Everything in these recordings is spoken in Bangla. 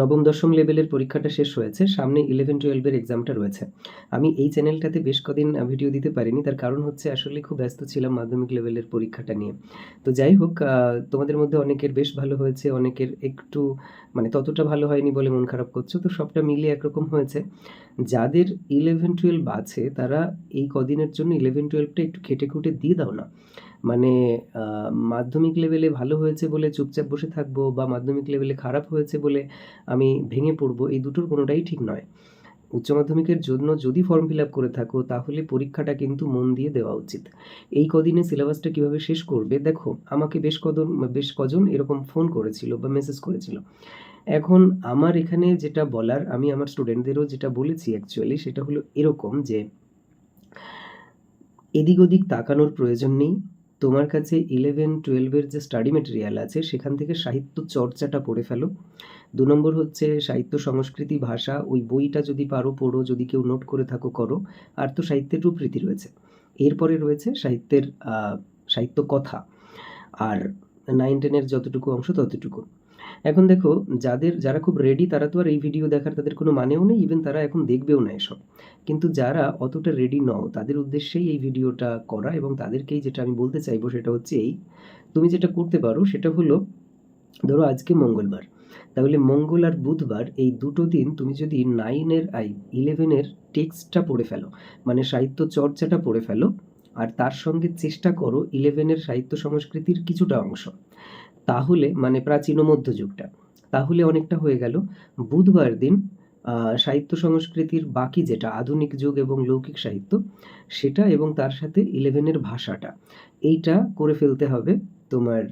নবম, দশম লেভেলের পরীক্ষাটা শেষ হয়েছে, সামনে ইলেভেন টুয়েলভের এক্সামটা রয়েছে। আমি এই চ্যানেলটাতে বেশ কদিন ভিডিও দিতে পারিনি, তার কারণ হচ্ছে আসলে খুব ব্যস্ত ছিলাম মাধ্যমিক লেভেলের পরীক্ষাটা নিয়ে। তো যাই হোক তোমাদের মধ্যে অনেকের বেশ ভালো হয়েছে, অনেকের একটু মানে ততটা ভালো হয়নি বলে মন খারাপ করছ, তো সবটা মিলিয়ে একরকম হয়েছে। যাদের ইলেভেন টুয়েলভ আছে, তারা এই কদিনের জন্য ইলেভেন টুয়েলভটা একটু খেটে খুঁটে দিয়ে দাও না। মানে মাধ্যমিক লেভেলে ভালো হয়েছে বলে চুপচাপ বসে থাকব বা মাধ্যমিক লেভেলে খারাপ হয়েছে বলে আমি ভেঙে পড়ব, এই দুটোর কোনোটাই ঠিক নয়। উচ্চ মাধ্যমিকের জন্য যদি ফর্ম ফিল আপ করে থাকো, তাহলে পরীক্ষাটা কিন্তু মন দিয়ে দেওয়া উচিত। এই কদিনে সিলেবাসটা কীভাবে শেষ করবে? দেখো, আমাকে বেশ কজন বেশ কজন এরকম ফোন করেছিল বা মেসেজ করেছিল। এখন আমার এখানে যেটা বলার, আমি আমার স্টুডেন্টদেরও যেটা বলেছি অ্যাকচুয়ালি সেটা হলো এরকম যে, এদিক ওদিক তাকানোর প্রয়োজন নেই। তোমার কাছে ইলেভেন টুয়েলভের যে স্টাডি মেটেরিয়াল আছে, সেখান থেকে সাহিত্য চর্চাটা পড়ে ফেলো। দু নম্বর হচ্ছে সাহিত্য সংস্কৃতি ভাষা, ওই বইটা যদি পারো পড়ো, যদি কেউ নোট করে থাকো, করো। আর তো সাহিত্যের রূপরীতি রয়েছে। এরপরে রয়েছে সাহিত্যের সাহিত্য কথা। আর নাইন টেনের যতটুকু অংশ ততটুকু। এখন দেখো, যাদের, যারা খুব রেডি তারা তো আর এই ভিডিও দেখার তাদের কোনো মানেও নেই ইভেন তারা এখন দেখবেও না এসব। কিন্তু যারা অতটা রেডি নও, তাদের উদ্দেশ্যেই এই ভিডিওটা করা এবং তাদেরকেই যেটা আমি বলতে চাইব সেটা হচ্ছে এই। তুমি যেটা করতে পারো সেটা হলো, ধরো আজকে মঙ্গলবার, তাহলে মঙ্গল আর বুধবার এই দুটো দিন তুমি যদি নাইনের আই ইলেভেনের টেক্সটটা পড়ে ফেলো মানে সাহিত্য চর্চাটা পড়ে ফেলো, আর তার সঙ্গে চেষ্টা করো ইলেভেনের সাহিত্য সংস্কৃতির কিছুটা অংশ। তাহলে মানে প্রাচীন মধ্যযুগটা, তাহলে অনেকটা হয়ে গেল। বুধবার দিন সাহিত্য সংস্কৃতির বাকি যেটা, আধুনিক যুগ এবং লৌকিক সাহিত্য, সেটা এবং তার সাথে ইলেভেনের ভাষাটা, এইটা করে ফেলতে হবে তোমার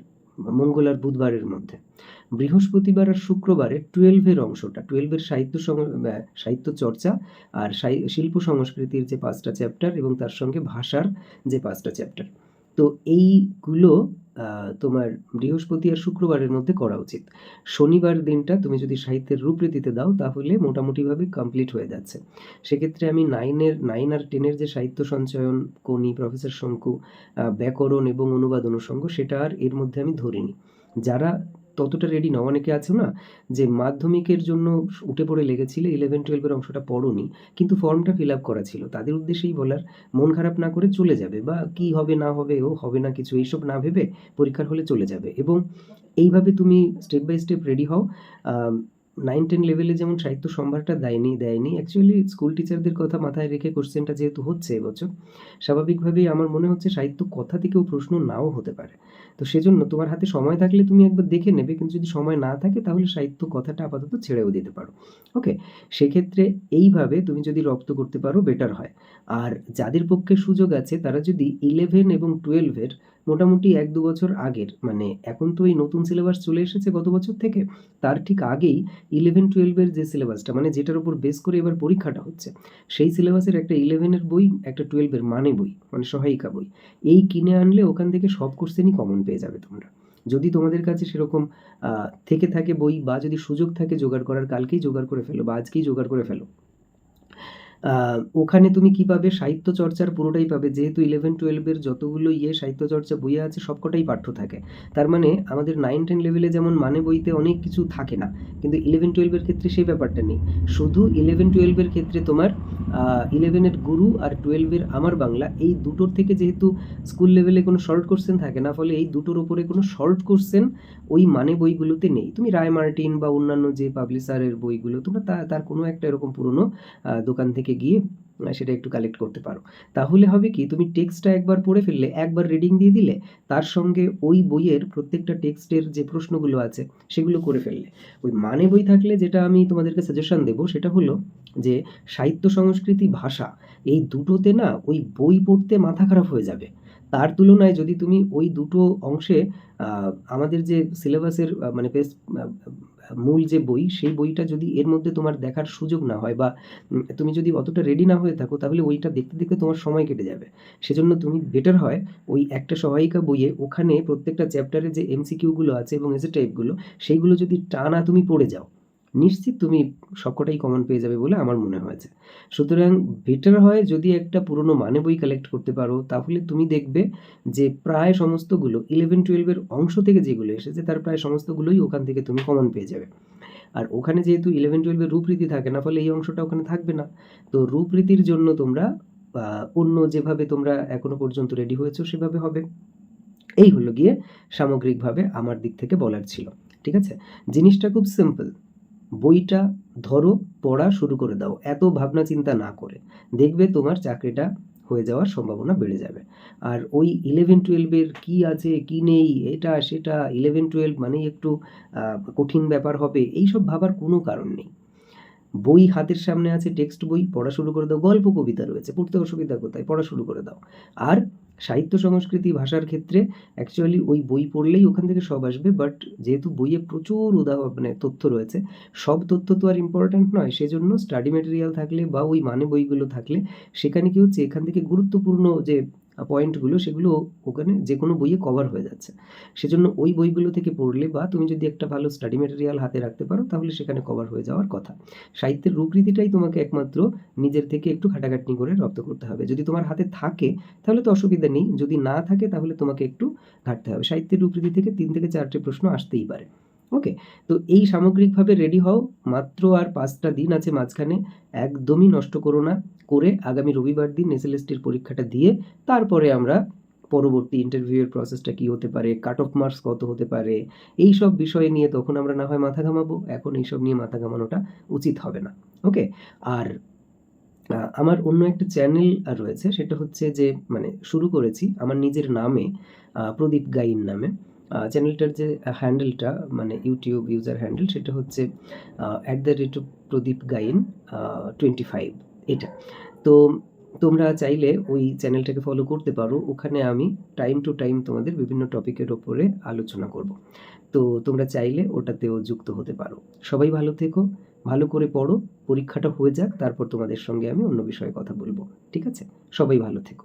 মঙ্গল আর বুধবারের মধ্যে। বৃহস্পতিবার আর শুক্রবারে টুয়েলভের অংশটা টুয়েলভের সাহিত্য সাহিত্য চর্চা আর শিল্প সংস্কৃতির যে পাঁচটা চ্যাপ্টার এবং তার সঙ্গে ভাষার যে পাঁচটা চ্যাপ্টার তো এইগুলো তোমার বৃহস্পতি আর শুক্রবারের মধ্যে করা উচিত। শনিবার দিনটা তুমি যদি সাহিত্যের রূপরীতিতে দাও, তাহলে মোটামুটিভাবে কমপ্লিট হয়ে যাচ্ছে। সেক্ষেত্রে আমি নাইনের নাইন আর টেনের যে সাহিত্য সঞ্চয়ন কোনি প্রফেসর শঙ্কু ব্যাকরণ এবং অনুবাদ অনুষঙ্গ, সেটা আর এর মধ্যে আমি ধরিনি। যারা ততটা রেডি না। অনেকে আছো না যে মাধ্যমিকের জন্য উঠে পড়ে লেগেছিলে ইলেভেন টুয়েলভের অংশটা পড়োনি, কিন্তু ফর্মটা ফিল আপ করা ছিল। তাদের উদ্দেশ্যেই বলার, মন খারাপ না করে চলে যাবে বা কি হবে না হবে, ও হবে না কিছু, এইসব না ভেবে পরীক্ষার হলে চলে যাবে। এবং এইভাবে তুমি স্টেপ বাই স্টেপ রেডি হও। নাইন টেন লেভেলে যেমন সাহিত্য সম্ভারটা দেয়নি দেয়নি। অ্যাকচুয়ালি স্কুল টিচারদের কথা মাথায় রেখে কোশ্চেনটা যেহেতু হচ্ছে এবছর, স্বাভাবিকভাবেই আমার মনে হচ্ছে সাহিত্য কথা থেকেও প্রশ্ন নাও হতে পারে। তো সেজন্য তোমার হাতে সময় থাকলে তুমি একবার দেখে নেবে, কিন্তু যদি সময় না থাকে তাহলে সাহিত্য কথাটা আপাতত ছেড়েও দিতে পারো। ওকে? সেক্ষেত্রে এইভাবে তুমি যদি রপ্ত করতে পারো বেটার হয়। আর যাদের পক্ষে সুযোগ আছে, তারা যদি ইলেভেন এবং টুয়েলভের মোটামুটি এক দু বছর আগের মানে এখন তো এই নতুন সিলেবাস চলে এসেছে গত বছর থেকে, তার ঠিক আগেই ইলেভেন টুয়েলভের যে সিলেবাসটা মানে যেটার উপর বেস করে এবার পরীক্ষাটা হচ্ছে, সেই সিলেবাসের একটা ইলেভেনের বই, একটা টুয়েলভের মানে বই মানে সহায়িকা বই, এই কিনে আনলে ওখান থেকে সব কোশ্চেনই কমন পেয়ে যাবে তোমরা। যদি তোমাদের কাছে সেরকম থেকে থাকে বই বা যদি সুযোগ থাকে জোগাড় করার, কালকেই জোগাড় করে ফেলো বা আজকেই জোগাড় করে ফেলো। ওখানে তুমি কি পাবে? সাহিত্য চর্চার পুরোটাই পাবে। যেহেতু ইলেভেন টুয়েলভের যতগুলো ইয়ে সাহিত্য চর্চা বইয়ে আছে, সবকটাই পাঠ্য থাকে। তার মানে আমাদের নাইন টেন লেভেলে যেমন মানে বইতে অনেক কিছু থাকে না, কিন্তু ইলেভেন টুয়েলভের ক্ষেত্রে সেই ব্যাপারটা নেই। শুধু ইলেভেন টুয়েলভের ক্ষেত্রে তোমার ইলেভেনের গুরু আর টুয়েলভের আমার বাংলা, এই দুটোর থেকে যেহেতু স্কুল লেভেলে কোনো শর্ট কোশ্চেন থাকে না, ফলে এই দুটোর ওপরে কোনো শর্ট কোশ্চেন ওই মানে বইগুলোতে নেই। তুমি রায় মার্টিন বা অন্যান্য যে পাবলিশারের বইগুলো, তোমরা তার কোনো একটা এরকম পুরনো দোকান থেকে গিয়ে সেটা একটু কালেক্ট করতে পারো। তাহলে হবে কি, তুমি টেক্সটটা একবার পড়ে ফেললে, একবার রিডিং দিয়ে দিলে, তার সঙ্গে ওই বইয়ের প্রত্যেকটা টেক্সটের যে প্রশ্নগুলো আছে, সেগুলো করে ফেললে। ওই মানে বই থাকলে যেটা আমি তোমাদেরকে সাজেশন দেব, সেটা হলো যে, সাহিত্য সংস্কৃতি ভাষা, এই দুটোতে না, ওই বই পড়তে মাথা খারাপ হয়ে যাবে। তার তুলনায় যদি তুমি ওই দুটো অংশে আমাদের যে সিলেবাসের মানে বেশ মূল যে বই, সেই বইটা যদি এর মধ্যে তোমার দেখার সুযোগ না হয় বা তুমি যদি অতটা রেডি না হয়ে থাকো, তাহলে ওইটা দেখতে দেখতে তোমার সময় কেটে যাবে। সেজন্য তুমি বেটার হয় ওই একটা সহায়িকা বইয়ে ওখানে প্রত্যেকটা চ্যাপ্টারে যে এমসিকিউগুলো আছে এবং এসে টাইপগুলো সেইগুলো যদি টানা তুমি পড়ে যাও নিশ্চিত তুমি সবকটাই কমন পেয়ে যাবে বলে আমার মনে হয়েছে। সুতরাং বেটার হয় যদি একটা পুরনো মানে বই কালেক্ট করতে পারো, তাহলে তুমি দেখবে যে প্রায় সমস্তগুলো ইলেভেন টুয়েলভের অংশ থেকে যেগুলো এসেছে, তার প্রায় সমস্তগুলোই ওখান থেকে তুমি কমন পেয়ে যাবে। আর ওখানে যেহেতু ইলেভেন টুয়েলভের রূপরীতি থাকে না, ফলে এই অংশটা ওখানে থাকবে না। তো রূপরীতির জন্য তোমরা অন্য যেভাবে তোমরা এখনও পর্যন্ত রেডি হয়েছো, সেভাবে হবে। এই হলো গিয়ে সামগ্রিকভাবে আমার দিক থেকে বলার ছিল। ঠিক আছে? জিনিসটা খুব সিম্পল বইটা ধরো, পড়া শুরু করে দাও। এত ভাবনা চিন্তা না করে। দেখবে তোমার চাকরিটা হয়ে যাওয়ার সম্ভাবনা বেড়ে যাবে। আর ওই ইলেভেন টুয়েলভের কী আছে, কি নেই, এটা, সেটা ইলেভেন টুয়েলভ মানেই একটু কঠিন ব্যাপার হবে, এইসব ভাবার কোনো কারণ নেই। বই হাতের সামনে আছে টেক্সট বই, পড়া শুরু করে দাও, গল্প, কবিতা রয়েছে, পড়তে অসুবিধা কোথায়? পড়া শুরু করে দাও। আর সাহিত্য সংস্কৃতি ভাষার ক্ষেত্রে অ্যাকচুয়ালি ওই বই পড়লেই ওখান থেকে সব আসবে বাট যেহেতু বইয়ে প্রচুর উদাহরণ মানে তথ্য রয়েছে, সব তথ্য তো আর ইম্পর্ট্যান্ট নয়, সেজন্য স্টাডি মেটেরিয়াল থাকলে বা ওই মানে বইগুলো থাকলে সেখানে কী হচ্ছে, এখান থেকে গুরুত্বপূর্ণ যে পয়েন্টগুলো সেগুলো ওখানে যে কোনো বইয়ে কভার হয়ে যাচ্ছে। সেজন্য ওই বইগুলো থেকে পড়লে বা তুমি যদি একটা ভালো স্টাডি মেটেরিয়াল হাতে রাখতে পারো, তাহলে সেখানে কভার হয়ে যাওয়ার কথা। সাহিত্যের রূপরীতিটাই তোমাকে একমাত্র নিজের থেকে একটু খাটাখাটনি করে রপ্ত করতে হবে। যদি তোমার হাতে থাকে, তাহলে তো অসুবিধা নেই। যদি না থাকে, তাহলে তোমাকে একটু ঘাটতে হবে। সাহিত্যের রূপরীতি থেকে তিন থেকে চারটে প্রশ্ন আসতেই পারে। ওকে তো এই সামগ্রিকভাবে রেডি হও। মাত্র আর পাঁচটা দিন আছে মাঝখানে। একদমই নষ্ট করো না। করে আগামী রবিবার দিন এসএলএসটির পরীক্ষাটা দিয়ে তারপরে আমরা পরবর্তী ইন্টারভিউয়ের প্রসেসটা কী হতে পারে কাট অফ মার্কস কত হতে পারে এই সব বিষয় নিয়ে তখন আমরা না হয় মাথা ঘামাবো। এখন এইসব নিয়ে মাথা ঘামানোটা উচিত হবে না। ওকে আর আমার অন্য একটা চ্যানেল রয়েছে, সেটা হচ্ছে যে মানে শুরু করেছি আমার নিজের নামে প্রদীপ গাইন নামে। চ্যানেলটার যে হ্যান্ডেলটা মানে ইউটিউব ইউজার হ্যান্ডেল সেটা হচ্ছে at the rate of Pradip Gain twenty five এটা। তো তোমরা চাইলে ওই চ্যানেলটাকে ফলো করতে পারো। ওখানে আমি টাইম টু টাইম তোমাদের বিভিন্ন টপিকের ওপরে আলোচনা করব। তো তোমরা চাইলে ওটাতেও যুক্ত হতে পারো। সবাই ভালো থেকো, ভালো করে পড়ো, পরীক্ষাটা হয়ে যাক, তারপর তোমাদের সঙ্গে আমি অন্য বিষয়ে কথা বলব। ঠিক আছে? সবাই ভালো থেকো।